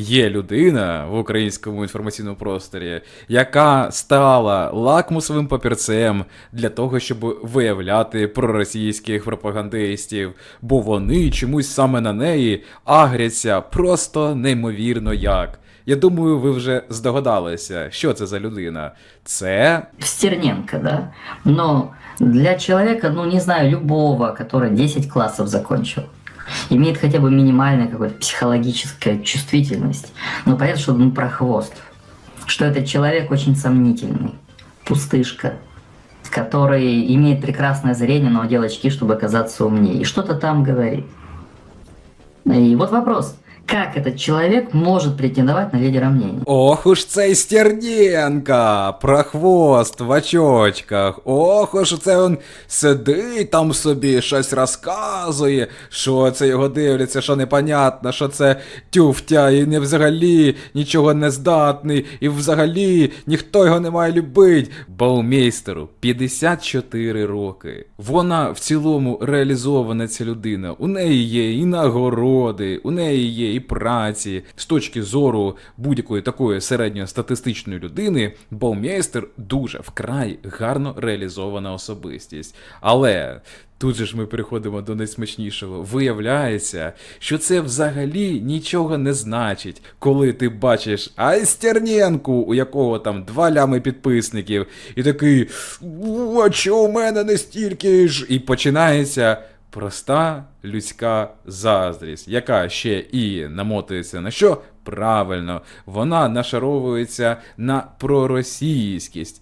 є людина в українському інформаційному просторі, яка стала лакмусовим папірцем для того, щоб виявляти проросійських пропагандистів, бо вони чомусь саме на неї агряться просто неймовірно як. Я думаю, ви вже здогадалися, що це за людина. Це Стерненко, да? Но для человека, ну не знаю, любого, который 10 классов закончил, имеет хотя бы минимальная какая-то психологическая чувствительность, но понятно, что ну, про хвост, что этот человек очень сомнительный, пустышка, который имеет прекрасное зрение, но одел очки, чтобы казаться умнее, и что-то там говорит. И вот вопрос, как этот человек может претендовать на лидера мнений? Ох уж цей Стернєнка, про хвост в очочках. Ох уж це він сидить там собі, щось розказує, що це його дивляться, що непонятно, що це тюфтя, і не взагалі нічого не здатний, і взагалі ніхто його не має любить. Баумейстеру 54 роки. Вона в цілому реалізована ця людина. У неї є і нагороди, у неї є і праці. З точки зору будь-якої такої середньостатистичної людини, Баумейстер дуже вкрай гарно реалізована особистість. Але тут же ж ми переходимо до найсмачнішого. Виявляється, що це взагалі нічого не значить, коли ти бачиш Айстернєнку, у якого там два лями підписників, і такий, «О, чо у мене не стільки ж? І починається проста людська заздрість, яка ще і намотується на що? Правильно, вона нашаровується на проросійськість.